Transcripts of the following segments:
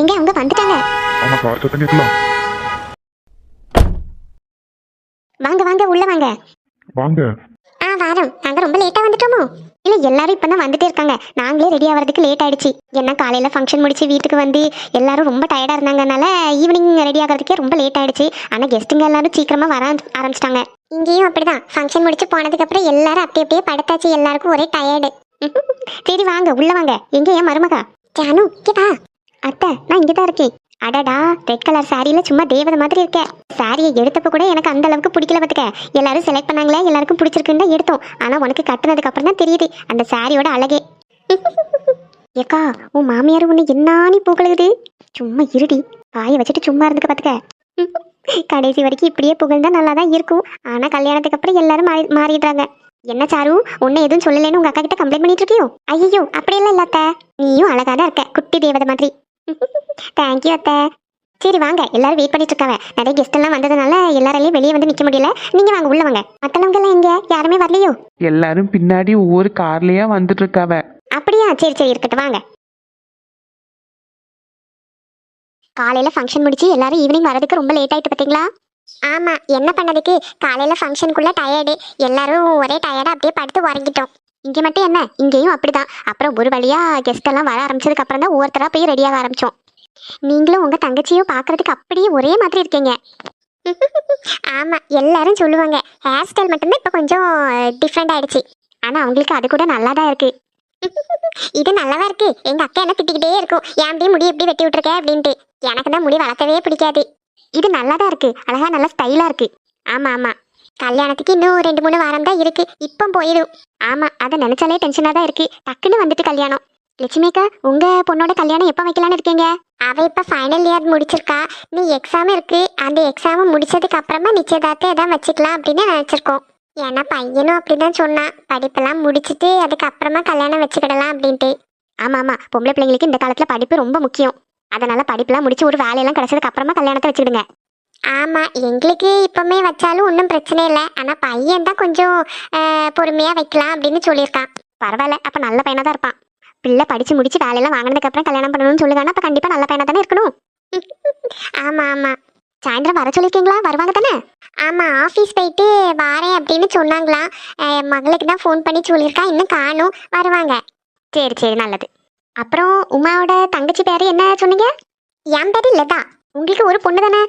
எங்க? அவங்க வந்துட்டாங்க. சத்தம் கேட்கலாம் வாங்க வாங்க உள்ள வாங்க. வாங்க. ஆ வாரம். நாங்க ரொம்ப லேட்டா வந்துட்டோமோ? இல்ல எல்லாரும் இப்பதான் வந்துட்டே இருக்காங்க. நாங்களே ரெடி ஆகிறதுக்கு லேட் ஆயிடுச்சு. ஏன்னா காலையில ஃபங்க்ஷன் முடிச்சு வீட்டுக்கு வந்து எல்லாரும் ரொம்ப டயர்டா இருந்தாங்கனால ஈவினிங் ரெடி ஆகிறதுக்கே ரொம்ப லேட் ஆயிடுச்சு. ஆனா கெஸ்ட்டுங்க எல்லாரும் சீக்கிரமா வர ஆரம்பிச்சிட்டாங்க. இங்கேயும் அப்படிதான். ஃபங்க்ஷன் முடிச்சு போனதுக்கு அப்புறம் எல்லாரும் அப்படி அப்படியே படுத்தாச்சு. எல்லாருக்கும் ஒரே டயர்டு சரி வாங்க உள்ள வாங்க. எங்க என் மருமகா? ஜானு வா. அத்தை நான் இங்கதான் இருக்கேன். அடடா ரெட் கலர் சாரியில சும்மா தேவதை மாதிரி இருக்க. சாரியை எடுத்தப்ப கூட எனக்கு அந்த அளவுக்கு பிடிக்கல பார்த்துக்க எல்லாரும் செலக்ட் பண்ணாங்களே எல்லாருக்கும் பிடிச்சிருக்குன்னு தான் எடுத்தோம். ஆனா உனக்கு கட்டுனதுக்கு அப்புறம் தான் தெரியுது அந்த சாரியோட அழகே. ஏக்கா உன் மாமியார் உன்னை என்னானி புகழுது. சும்மா இருடி வாயை வச்சுட்டு சும்மா இருந்துக்க பார்த்துக்க கடைசி வரைக்கும் இப்படியே புகழ்ந்தா நல்லா தான் இருக்கும். ஆனா கல்யாணத்துக்கு அப்புறம் எல்லாரும் மாறி மாறிடுறாங்க. என்ன சாரு உன்னை எதுவும் சொல்லலைன்னு உங்க அக்கா கிட்ட கம்ப்ளைண்ட் பண்ணிட்டு இருக்கியோ? ஐயோ அப்படியெல்லாம் இல்லாத்த நீயும் அழகாதான் இருக்க குட்டி தேவதை மாதிரி. தேங்க்யூ அத்தை. சரி வாங்க. எல்லாரும் வெயிட் பண்ணிட்டு இருக்காங்க. நிறைய கெஸ்ட் எல்லாம் வந்ததுனால எல்லாராலையும் வெளியே வந்து நிக்க முடியல. நீங்க வாங்க உள்ள வாங்க. மத்தவங்க எல்லாம் எங்க? யாருமே வரலையோ? எல்லாரும் பின்னாடி ஒவ்வொரு கார்லயா வந்துட்டு இருக்காவ. அப்படியா? சரி சரி இருக்கட்டும். வாங்க. காலையில ஃபங்க்ஷன் முடிச்சு எல்லாரும் ஈவினிங் வரதுக்கு ரொம்ப லேட் ஆயிட்டு பாத்தீங்களா? ஆமா. என்ன பண்ணதுக்கு? காலையில ஃபங்க்ஷனுக்குள்ள டயர்டு எல்லாரும் ஒரே டயர்டா அப்படியே படுத்து உறங்கிட்டோம். இங்கே மட்டும் என்ன? இங்கேயும் அப்படிதான். அப்புறம் ஒரு வழியா கெஸ்ட் எல்லாம் வர ஆரம்பிச்சதுக்கு அப்புறம் தான் ஒவ்வொருத்தரா போய் ரெடியாக ஆரம்பிச்சோம். நீங்களும் உங்க தங்கச்சியும் பார்க்கிறதுக்கு அப்படியே ஒரே மாதிரி இருக்கீங்க. ஆமா எல்லாரும் சொல்லுவாங்க ஹேர் ஸ்டைல் மட்டும்தான் இப்போ கொஞ்சம் டிஃப்ரெண்ட் ஆயிடுச்சு. ஆனா அவங்களுக்கு அது கூட நல்லா தான் இருக்கு. இது நல்லாவா இருக்கு? எங்க அக்கா என்ன திட்டிக்கிட்டே இருக்கும். ஏன் அப்படியே முடி எப்படி வெட்டி விட்டுருக்க அப்படின்ட்டு. எனக்கு தான் முடி வளர்க்கவே பிடிக்காது. இது நல்லா தான் இருக்கு. அழகா நல்லா ஸ்டைலா இருக்கு. ஆமா ஆமா. கல்யாணத்துக்கு இன்னும் ரெண்டு மூணு வாரம் தான் இருக்கு. இப்போ போயிடும். ஆமா அதை நினைச்சாலே டென்ஷனா தான் இருக்கு. டக்குன்னு வந்துட்டு கல்யாணம். லட்சுமிக்கா உங்க பொண்ணோட கல்யாணம் எப்போ வைக்கலாம்னு இருக்கீங்க? அவ இப்ப ஃபைனல் இயர் முடிச்சிருக்கா. நீ எக்ஸாம் இருக்கு. அந்த எக்ஸாம் முடிச்சதுக்கு அப்புறமா நிச்சயதார்த்தம் எதாவது வச்சுக்கலாம் அப்படின்னு நினைச்சிருக்கோம். ஏன்னா பையனும் அப்படிதான் சொன்னான். படிப்பெல்லாம் முடிச்சிட்டு அதுக்கப்புறமா கல்யாணம் வச்சுக்கிடலாம் அப்படின்ட்டு. ஆமா ஆமா. பொம்பளை பிள்ளைங்களுக்கு இந்த காலத்துல படிப்பு ரொம்ப முக்கியம். அதனால படிப்பெல்லாம் முடிச்சு ஒரு வேலையெல்லாம் கிடைச்சதுக்கு அப்புறமா கல்யாணத்தை வச்சுக்கிடுங்க. ஆமா எங்களுக்கு இப்பவுமே வச்சாலும் ஒன்றும் பிரச்சனை இல்லை. ஆனா பையன் தான் கொஞ்சம் ஆஹ், பொறுமையா வைக்கலாம் அப்படின்னு சொல்லியிருக்கான். பரவாயில்ல அப்ப நல்ல பையனா தான் இருப்பான். பிள்ளை படிச்சு முடிச்சு வேலையெல்லாம் வாங்கினதுக்கு அப்புறம் கல்யாணம் பண்ணணும்னு சொல்லுவானா அப்ப கண்டிப்பா நல்ல பையனா தானே இருக்கணும். ஆமா ஆமா. சாயந்தரம் வர சொல்லியிருக்கீங்களா? வருவாங்க தானே? ஆமா ஆஃபீஸ் போயிட்டு வாரேன் அப்படின்னு சொன்னாங்களாம். அஹ் மகளுக்கு தான் ஃபோன் பண்ணி சொல்லியிருக்கா. இன்னும் காணும். வருவாங்க. சரி சரி நல்லது. அப்புறம் உமாவோட தங்கச்சி பேரு என்ன சொன்னீங்க? என் பேரு லதா. உங்களுக்கு ஒரு பொண்ணு தானே?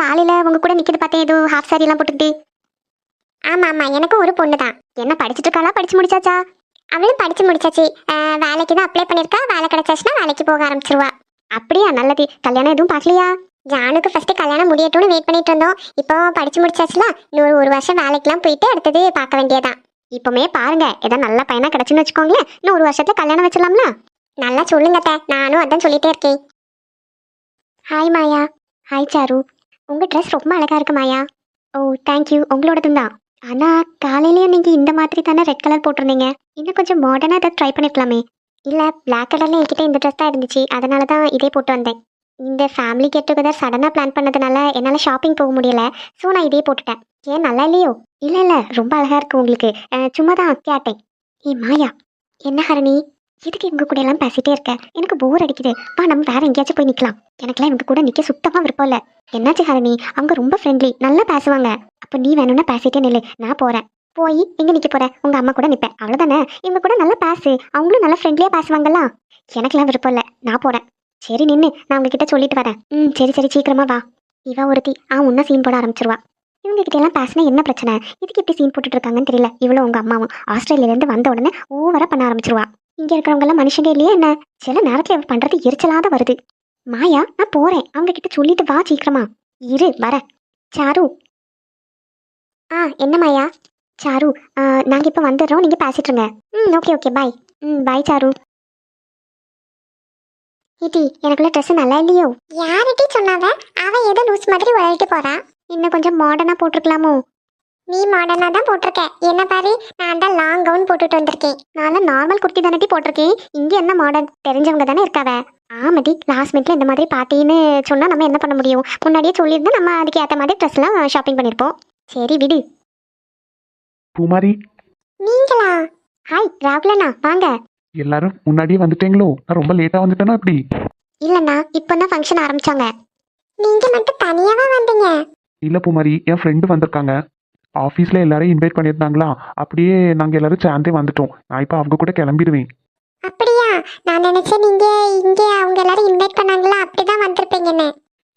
காலையில் உங்கள் கூட நிற்கிறது பார்த்தேன் ஏதோ ஹாஃப் சாரிலாம் போட்டுக்கிட்டு. ஆமாம் ஆமாம் எனக்கு ஒரு பொண்ணு தான். என்ன படிச்சிட்டு இருக்காளா படிச்சு முடிச்சாச்சா? அவளும் படிச்சு முடிச்சாச்சு. வேலைக்கு தான் அப்ளை பண்ணியிருக்கா. வேலை கிடைச்சாச்சுன்னா வேலைக்கு போக ஆரம்பிச்சிருவா. அப்படியா நல்லது. கல்யாணம் எதுவும் பார்க்கலையா? ஜானுக்கு ஃபஸ்ட்டு கல்யாணம் முடியட்டும்னு வெயிட் பண்ணிட்டு இருந்தோம். இப்போ படிச்சு முடிச்சாச்சுல? இன்னொரு ஒரு வருஷம் வேலைக்கெல்லாம் போயிட்டு அடுத்தது பார்க்க வேண்டியதான் இப்போமே பாருங்க ஏதோ நல்ல பையனா கிடச்சுன்னு வச்சுக்கோங்களேன். இன்னும் ஒரு வருஷத்துல கல்யாணம் வச்சிடலாம்ல? நல்லா சொல்லுங்கத்த நானும் அதான் சொல்லிட்டே இருக்கேன். ஹாய் மாயா ஹாய் சாரு உங்கள் ட்ரெஸ் ரொம்ப அழகாக இருக்கு மாயா ஓ தேங்க்யூ உங்களோடதும் தான். ஆனால் காலையிலேயே நீங்கள் இந்த மாதிரி தானே ரெட் கலர் போட்டிருந்தீங்க. இன்னும் கொஞ்சம் மாடர்னாக அதை ட்ரை பண்ணிருக்கலாமே. இல்லை பிளாக் கலரில் என்கிட்ட இந்த ட்ரெஸ் தான் இருந்துச்சு. அதனால தான் இதே போட்டு வந்தேன். இந்த ஃபேமிலி கெட் டுகெதர் சடனாக பிளான் பண்ணதுனால என்னால் ஷாப்பிங் போக முடியல. ஸோ நான் இதே போட்டுட்டேன். ஏன் நல்லா இல்லையோ? இல்லை இல்லை. ரொம்ப அழகாக இருக்கு உங்களுக்கு. சும்மா தான் கேட்டேன். ஏ மாயா என்ன ஹரணி? இதுக்கு இவங்க கூட எல்லாம் பேசிட்டே இருக்க? எனக்கு போர் அடிக்குது. வா நம்ம வேற எங்கேயாச்சும் போய் நிக்கலாம். எனக்கெல்லாம் இவங்க கூட நிற்க சுத்தமாக விருப்பம் இல்லை. என்னாச்சு ஹரணி? அவங்க ரொம்ப ஃப்ரெண்ட்லி நல்லா பேசுவாங்க. அப்போ நீ வேணும்னா பேசிட்டே நில்லு. நான் போறேன். போய் எங்கே நிற்க போற? உங்க அம்மா கூட நிற்பேன் அவ்வளவுதானே? இவங்க கூட நல்லா பேசு. அவங்களும் நல்லா ஃப்ரெண்ட்லியாக பேசுவாங்கல்ல எனக்கெல்லாம் விருப்பம் இல்ல. நான் போறேன். சரி நின்று நான் உங்ககிட்ட சொல்லிட்டு வரேன். ம் சரி சரி. சீக்கிரமா வா. இவ ஒருத்தி ஆ உன்ன சீன் போட ஆரம்பிச்சிருவா. இவங்க கிட்ட எல்லாம் பேசினா என்ன பிரச்சனை? இதுக்கு எப்படி சீன் போட்டுட்டு இருக்காங்கன்னு தெரியல. இவ்வளோ உங்க அம்மாவும். ஆஸ்திரேலியால இருந்து வந்த உடனே ஓவரா பண்ண ஆரம்பிச்சிருவா. இங்க இருக்கிறவங்க எல்லாம் மனுஷங்க இல்லையா என்ன? சில நேரத்துல இவ பண்றது எரிச்சலாத வருது. மாயா நான் போறேன். அவங்க கிட்ட சொல்லிட்டு வா சீக்கிரமா. இரு வர. சாரு. ஆ என்ன மாயா? சாரு ஆ, நாங்க இப்ப வந்துடுறோம். நீங்க பேசிட்டு இருங்க. ம் ஓகே ஓகே பாய். ம் பாய் சாரு. இடி எனக்குள்ள ட்ரெஸ் நல்லா இல்லையோ? யார்கிட்ட சொன்னாவ அவ ஏதோ லூஸ் மாதிரி உழைட்டு போறா இன்னும் கொஞ்சம் மாடர்னா போட்டிருக்கலாமோ? நீ மாடர்னா தான் போட்டிருக்க என்ன பாரு நான் தான் லாங் கவுன் போட்டுட்டு வந்திருக்கேன். நான் நார்மல் குர்த்தி தானே போட்டிருக்கேன். இங்க என்ன மாடர்ன் தெரிஞ்சவங்க தானே இருக்காவ. ஆமாடி லாஸ்ட் மினிட்ல இந்த மாதிரி பார்ட்டின்னு சொன்னா நம்ம என்ன பண்ண முடியும்? முன்னாடியே சொல்லியிருந்தா நம்ம அதுக்கு ஏற்ற மாதிரி ட்ரெஸ் எல்லாம் ஷாப்பிங் பண்ணிருப்போம். சரி விடு. பூமாரி. நீங்களா? ஹாய் ராகுலண்ணா வாங்க. எல்லாரும் முன்னாடியே வந்துட்டீங்களோ? நான் ரொம்ப லேட்டா வந்துட்டேனா அப்படி இல்லண்ணா இப்பதான் ஃபங்க்ஷன் ஆரம்பிச்சாங்க. நீங்க மட்டும் தனியாவா வந்தீங்க? இல்ல பூமாரி என் ஃப்ரெண்டு வந்திருக்காங்க. ஆஃபீஸ்ல எல்லாரையும் இன்வைட் பண்ணியிருந்தாங்களா? அப்படியே நாங்க எல்லாரும் சேர்ந்தே வந்துட்டோம். நான் இப்போ அவங்க கூட கிளம்பிடுவேன். அப்படியா? நான் நினைச்சேன் நீங்க இங்க அவங்க எல்லாரும் இன்வைட் பண்ணாங்களா? அப்படிதான் வந்திருப்பீங்கன்னு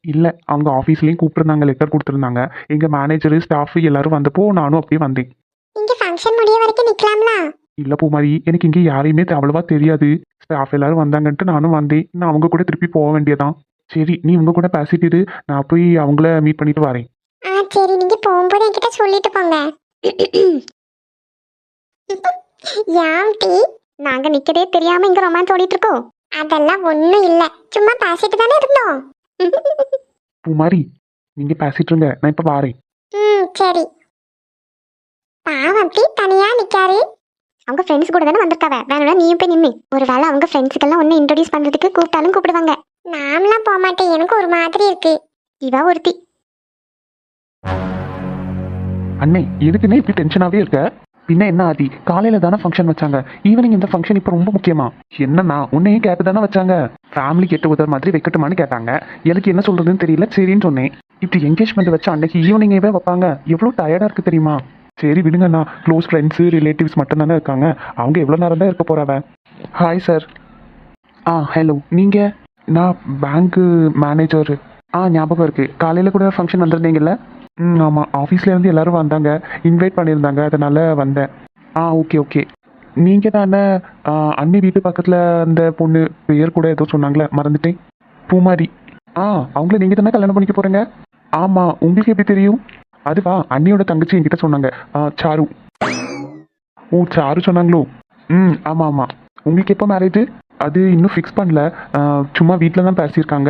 இல்ல அவங்க ஆஃபீஸ்லயும் கூப்பிட்டுருந்தாங்க லெட்டர் கொடுத்துருந்தாங்க. எங்க மேனேஜர் ஸ்டாஃப் எல்லாரும் வந்தப்போ நானும் அப்படியே வந்தேன். இங்க ஃபங்க்ஷன் முடிய வரைக்கும் நிக்கலாம்ல? இல்ல பூமாரி எனக்கு இங்கே யாரையுமே அவ்வளவா தெரியாது. ஸ்டாஃப் எல்லாரும் வந்தாங்கன்ட்டு நானும் வந்தேன். நான் அவங்க கூட திருப்பி போக வேண்டியதான் சரி நீ உங்க கூட பேசிட்டு இரு, நான் போய் அவங்கள மீட் பண்ணிட்டு வரேன். ஆ சரி நீங்க போகும்போது என்கிட்ட சொல்லிட்டு போங்க. யாம் டீ நாங்க நிக்கதே தெரியாம இங்க ரொமான்ஸ் ஓடிட்டு இருக்கோம். அதெல்லாம் ஒண்ணும் இல்ல. சும்மா பேசிட்டு தானே இருந்தோம். பூமாரி நீங்க பேசிட்டு இருங்க. நான் இப்ப வாரேன். ம் சரி. பாவம் டீ தனியா நிக்காரு. அவங்க ஃப்ரெண்ட்ஸ் கூட தானே வந்திருக்காவ. வேணும்னா நீயும் போய் நின்னு. ஒருவேளை அவங்க ஃப்ரெண்ட்ஸுக்கெல்லாம் ஒன்னு இன்ட்ரோடியூஸ் பண்றதுக்கு கூப்பிட்டாலும் கூப்பிடுவாங்க. நாமலாம் போக மாட்டேன் எனக்கு ஒரு மாதிரி இருக்கு. இவ ஒருத்தி. அண்ணே எதுக்குன்னே இப்படி டென்ஷனாவே இருக்க? பின்ன என்ன ஆதி? காலையில தானே ஃபங்க்ஷன் வச்சாங்க. ஈவினிங் இந்த ஃபங்க்ஷன் இப்போ ரொம்ப முக்கியமா? என்னன்னா உன்னையும் கேட்டு தானே வச்சாங்க? ஃபேமிலி கெட்டு உதவ மாதிரி வைக்கட்டுமான்னு கேட்டாங்க. எனக்கு என்ன சொல்றதுன்னு தெரியல சரின்னு சொன்னேன். இப்படி என்கேஜ்மெண்ட் வச்சா அன்னைக்கு ஈவினிங்கவே வைப்பாங்க. எவ்வளோ டயர்டா இருக்கு தெரியுமா? சரி விடுங்கண்ணா க்ளோஸ் ஃப்ரெண்ட்ஸு ரிலேட்டிவ்ஸ் மட்டும் தானே இருக்காங்க. அவங்க எவ்வளோ நேரம் தான் இருக்க போறாவ ஹாய் சார் ஆ ஹலோ நீங்க? நான் பேங்க்கு மேனேஜர் ஆ ஞாபகம் இருக்கு. காலையில கூட ஃபங்க்ஷன் வந்திருந்தீங்கல்ல? ம் ஆமாம் ஆஃபீஸ்லேருந்து எல்லாரும் வந்தாங்க. இன்வைட் பண்ணியிருந்தாங்க. அதனால வந்தேன். ஆ ஓகே ஓகே நீங்கள் தானே அண்ணி வீட்டு பக்கத்தில் அந்த பொண்ணு பேர் கூட ஏதோ சொன்னாங்களே மறந்துட்டேன். பூமாரி. ஆ அவங்கள நீங்கள் தானே கல்யாணம் பண்ணிக்க போகிறீங்க ஆமாம் உங்களுக்கு எப்படி தெரியும்? அதுவா அண்ணியோட தங்கச்சி என்கிட்ட சொன்னாங்க. ஆ, சாரு. ஓ சாரு சொன்னாங்களோ? ம் ஆமாம் ஆமாம் உங்களுக்கு எப்போ மேரேஜ் அது இன்னும் ஃபிக்ஸ் பண்ணல. சும்மா வீட்டில் தான் பேசியிருக்காங்க.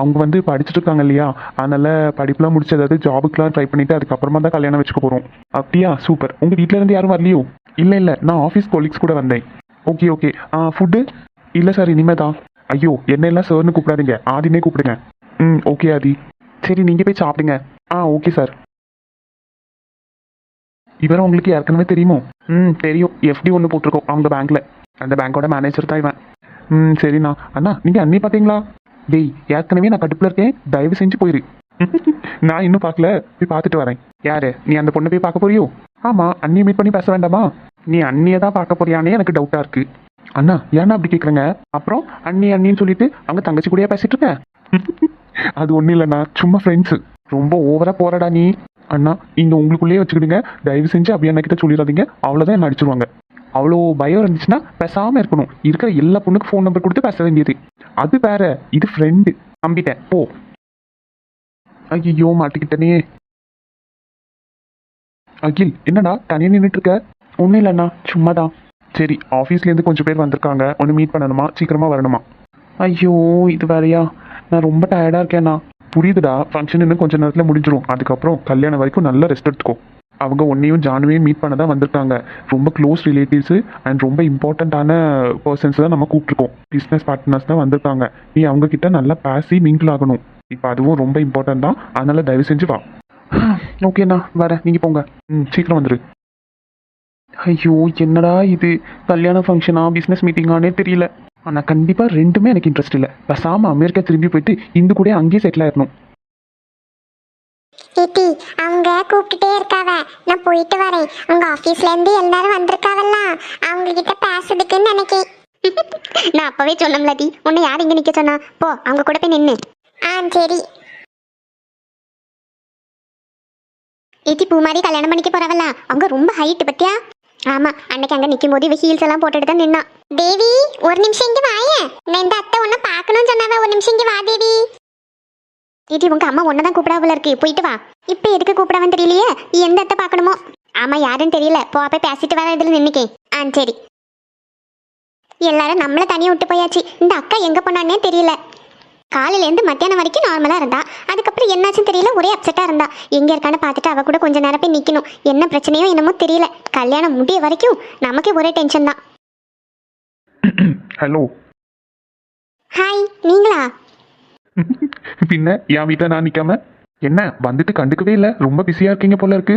அவங்க வந்து படிச்சுட்டு இருக்காங்க இல்லையா? அதனால் படிப்புலாம் முடிச்சு அதாவது ஜாபுக்குலாம் ட்ரை பண்ணிவிட்டு அதுக்கப்புறமா தான் கல்யாணம் வச்சுக்க போகிறோம் அப்படியா? சூப்பர் உங்கள் வீட்டில் இருந்து யாரும் வரலையோ? இல்லை இல்லை. நான் ஆஃபீஸ் கொலீக்ஸ் கூட வந்தேன். ஓகே ஓகே ஃபுட்டு இல்லை சார் இனிமே தான் ஐயோ என்ன எல்லாம் சார்னு கூப்பிடாதீங்க. ஆதினே கூப்பிடுங்க. ம் ஓகே ஆதி. சரி நீங்கள் போய் சாப்பிடுங்க. ஆ ஓகே சார் இவரை உங்களுக்கு ஏற்கனவே தெரியுமோ? ம் தெரியும். எஃப்டி ஒன்று போட்டிருக்கோம். அவங்க பேங்க்கில் அந்த பேங்க்கோட மேனேஜர் தான் இவன். ம் சரிண்ணா. அண்ணா நீங்கள் அண்ணி பார்த்தீங்களா டேய் ஏற்கனவே நான் கடுப்பில் இருக்கேன். தயவு செஞ்சு போயிரு. நான் இன்னும் பார்க்கல போய் பார்த்துட்டு வரேன். யாரு? நீ அந்த பொண்ணை போய் பார்க்க போறியோ? ஆமாம் அண்ணியை மீட் பண்ணி பேச வேண்டாமா? நீ அண்ணியை தான் பார்க்க போறியானே எனக்கு டவுட்டாக இருக்கு. அண்ணா ஏன்னா அப்படி கேட்குறங்க அப்புறம் அண்ணி அண்ணின்னு சொல்லிட்டு அவங்க தங்கச்சி கூடயா பேசிட்டு இருக்க? அது ஒன்றும் இல்லைண்ணா. சும்மா ஃப்ரெண்ட்ஸு ரொம்ப ஓவரா போறடா நீ. அண்ணா இங்க உங்களுக்குள்ளேயே வச்சுக்கிடுங்க. தயவு செஞ்சு அப்படி அண்ணா கிட்ட சொல்லிடாதீங்க. அவ்வளோதான் என்ன அடிச்சிருவாங்க. அவ்வளோ பயம் இருந்துச்சுன்னா பேசாமல் இருக்கணும். இருக்கிற எல்லா பொண்ணுக்கும் ஃபோன் நம்பர் கொடுத்து பேச வேண்டியது. அது வேற இது ஃப்ரெண்டு நம்பிட்டேன். போ. ஐயோ மாட்டிக்கிட்டனே. அகில் என்னடா தனியாக நின்றுட்டு இருக்க ஒன்றும் இல்லைண்ணா சும்மா தான் சரி ஆஃபீஸ்லேருந்து கொஞ்சம் பேர் வந்திருக்காங்க. ஒன்று மீட் பண்ணணுமா? சீக்கிரமாக வரணுமா? ஐயோ இது வேறையா? நான் ரொம்ப டயர்டாக இருக்கேண்ணா. புரியுதுடா ஃபங்க்ஷன் இன்னும் கொஞ்சம் நேரத்தில் முடிஞ்சிடும் அதுக்கப்புறம் கல்யாணம் வரைக்கும் நல்லா ரெஸ்ட் எடுத்துக்கோ. அவங்க ஒன்னையும் ஜானுவையும் மீட் பண்ண தான் வந்திருக்காங்க. ரொம்ப க்ளோஸ் ரிலேட்டிவ்ஸு அண்ட் ரொம்ப இம்பார்ட்டண்ட்டான பர்சன்ஸ் தான் நம்ம கூப்பிட்ருக்கோம் பிஸ்னஸ் பார்ட்னர்ஸ் தான் வந்திருக்காங்க. நீ அவங்க கிட்ட நல்லா பேசி மிங்கிள் ஆகணும். இப்போ அதுவும் ரொம்ப இம்பார்ட்டன்ட் தான். அதனால தயவு செஞ்சு வா. ஓகேண்ணா வரேன். நீங்கள் போங்க. ம் சீக்கிரம் வந்துரு. ஐயோ என்னடா இது? கல்யாண ஃபங்க்ஷனா பிஸ்னஸ் மீட்டிங்கானே தெரியல. ஆனால் கண்டிப்பாக ரெண்டுமே எனக்கு இன்ட்ரெஸ்ட் இல்லை. பேசாமல் அமெரிக்கா திரும்பி போயிட்டு இந்து கூட அங்கேயே செட்டில் ஆயிடணும் சித்தி அவங்க கூப்பிட்டுட்டே இருக்காவ. நான் போயிட்டு வரேன். உங்க ஆபீஸ்ல இருந்து எல்லாரும் வந்திருக்காவல்ல. அவங்க கிட்ட பேசுறதுக்குன்னு நினைக்கேன். நான் அப்பவே சொன்னோம்ல டி. உன்னை யார் இங்க நிக்க சொன்னா? போ அவங்க கூட போய் நின்னு. ஆ சரி. ஏத்தி பூ மாதிரி கல்யாணம் பண்ணிக்க போறவல்ல அவங்க ரொம்ப ஹைட் பத்தியா? ஆமா அன்னைக்கு அங்க நிக்கும் போது இவ ஹீல்ஸ் எல்லாம் போட்டுட்டு தான் நின்னா. தேவி ஒரு நிமிஷம் இங்க வாயேன். நான் இந்த அத்தை உன்னை பார்க்கணும்னு சொன்னாவ. ஒரு நிமிஷம் இங்க வா ஏடி உங்க அம்மா ஒன்னதான் கூப்பிடா போல இருக்கு. போயிட்டு வா. இப்ப எதுக்கு கூப்பிடவன் தெரியலையே? எந்த அத்தை பார்க்கணுமோ? ஆமா யாருன்னு தெரியல. போ போய் பேசிட்டு வர இதுல நின்னுக்கே. ஆ சரி. எல்லாரும் நம்மள தனியா விட்டு போயாச்சு. இந்த அக்கா எங்க போனான்னே தெரியல. காலையில இருந்து மத்தியானம் வரைக்கும் நார்மலா இருந்தா. அதுக்கப்புறம் என்னாச்சுன்னு தெரியல. ஒரே அப்செட்டா இருந்தா. எங்க இருக்கான்னு பார்த்துட்டு அவ கூட கொஞ்ச நேரம் போய் நிக்கணும். என்ன பிரச்சனையோ என்னமோ தெரியல. கல்யாணம் முடிய வரைக்கும் நமக்கே ஒரே டென்ஷன் தான். ஹலோ ஹாய் நீங்களா? பின்ன என் வீட்டில் நான் நிற்காம என்ன வந்துட்டு கண்டுக்கவே இல்லை? ரொம்ப பிஸியாக இருக்கீங்க போல இருக்கு.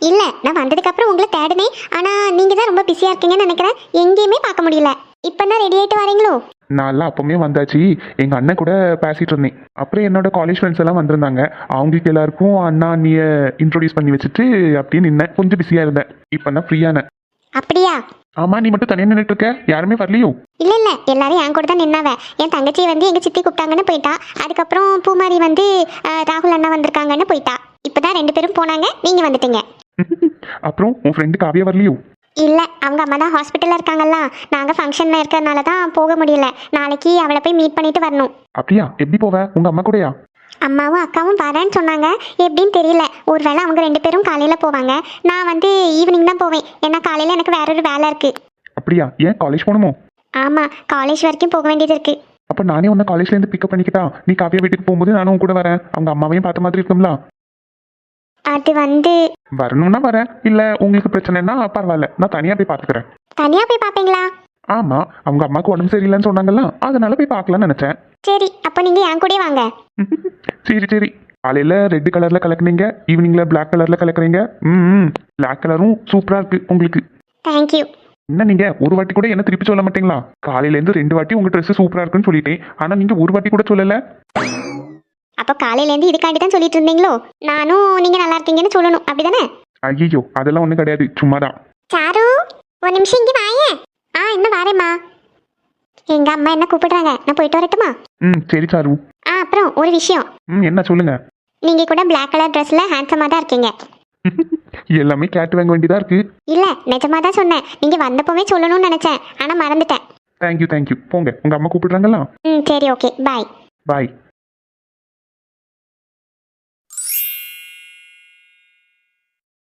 இல்ல நான் வந்ததுக்கு அப்புறம் உங்களை தேடினேன் ஆனா நீங்க தான் ரொம்ப பிஸியா இருக்கீங்கன்னு நினைக்கிறேன். எங்கேயுமே பார்க்க முடியல. இப்பதான் ரெடி ஆயிட்டு வரீங்களோ? நான்லாம் அப்பவுமே வந்தாச்சு. எங்க அண்ணன் கூட பேசிட்டு இருந்தேன். அப்புறம் என்னோட காலேஜ் ஃப்ரெண்ட்ஸ் எல்லாம் வந்திருந்தாங்க. அவங்களுக்கு எல்லாருக்கும் அண்ணா அண்ணிய இன்ட்ரோடியூஸ் பண்ணி வச்சுட்டு அப்படியே நின்னேன். கொஞ்சம் பிஸியா இருந்தேன். இப்போ ஃப்ரீயான அப்படியா? ஆமா நீ மட்டும் தனியா நின்றுட்டு இருக்க. யாருமே வரலையோ? இல்ல இல்ல. எல்லாரும் என் கூட தான் நின்னாவ. என் தங்கச்சி வந்து எங்க சித்தி கூப்பிட்டாங்கன்னு போயிட்டா. அதுக்கப்புறம் பூமாரி வந்து ராகுல் அண்ணா வந்திருக்காங்கன்னு போயிட்டா. இப்பதான் ரெண்டு பேரும் போனாங்க. நீங்க வந்துட்டீங்க. அப்புறம் உன் ஃப்ரெண்டு காவியா வரலையோ? இல்ல அவங்க அம்மா தான் ஹாஸ்பிட்டல்ல இருக்காங்கல்ல. நாங்க ஃபங்க்ஷன்ல இருக்கறனால தான் போக முடியல. நாளைக்கு அவளை போய் மீட் பண்ணிட்டு வரணும். அப்படியா? எப்படி போவ? உங்க அம்மா கூடயா? அம்மாவும் அக்காவும் வரேன்னு சொன்னாங்க. எப்படின்னு தெரியல. ஒருவேளை அவங்க ரெண்டு பேரும் காலையில போவாங்க. நான் வந்து ஈவினிங் தான் போவேன். ஏன்னா காலையில எனக்கு வேற ஒரு வேலை இருக்கு. அப்படியா? ஏன் காலேஜ் போகணுமோ? ஆமா காலேஜ் வரைக்கும் போக வேண்டியது இருக்கு. அப்ப நானே உன்னை காலேஜ்ல இருந்து பிக்கப் பண்ணிக்கிட்டா நீ காவியா வீட்டுக்கு போகும்போது நானும் உன் கூட வரேன். அவங்க அம்மாவையும் பார்த்த மாதிரி இருக்கும்ல? அது வந்து வரணும்னா வரேன் இல்ல உங்களுக்கு பிரச்சனைனா பரவாயில்ல. நான் தனியா போய் பாத்துக்கிறேன் தனியா போய் பாப்பீங்களா ஆமா அவங்க அம்மாக்கு உடம்பு சரியில்லைன்னு சொன்னாங்கல்ல அதனால போய் பார்க்கலாம்னு நினைச்சேன். சரி அப்போ நீங்க என் கூடயே வாங்க. சரி சரி. காலையில ரெட் கலர்ல கலக்குனீங்க ஈவினிங்ல Black கலர்ல கலக்குறீங்க. ம் Black கலரும் சூப்பரா இருக்கு உங்களுக்கு. தேங்க்யூ என்ன நீங்க ஒரு வாட்டி கூட என்ன திருப்பி சொல்ல மாட்டீங்களா? காலையில இருந்து ரெண்டு வாட்டி உங்க Dress சூப்பரா இருக்குன்னு சொல்லிட்டேன். ஆனா நீங்க ஒரு வாட்டி கூட சொல்லல. அப்போ காலையிலேருந்து இதுக்காண்டி தான் சொல்லிட்டு இருந்தீங்களோ? நானும் நீங்க நல்லா இருக்கீங்கன்னு சொல்லணும். அப்படிதானே? ஐயோ அதெல்லாம் ஒண்ணும் கிடையாது. சும்மாதான். சாரு ஒரு நிமிஷம் இங்கே வாயேன். ஆ என்ன வாரேம்மா. எங்க அம்மா என்ன கூப்பிடுறாங்க? நான் போயிட்டு வரட்டுமா? ம் சரி சாரு. ஆ அப்புறம் ஒரு விஷயம். ம் என்ன சொல்லுங்க? நீங்க கூட Black கலர் ட்ரெஸ்ல ஹேண்ட்ஸமாக தான் இருக்கீங்க. எல்லாமே கேட்டு வாங்க வேண்டியதா இருக்கு. இல்ல நிஜமா தான் சொன்னேன். நீங்க வந்தப்போவே சொல்லணும்னு நினைச்சேன். ஆனா மறந்துட்டேன். தேங்க்யூ தேங்க்யூ போங்க. உங்க அம்மா கூப்பிடுறாங்களா? ம் சரி ஓகே பாய் பாய்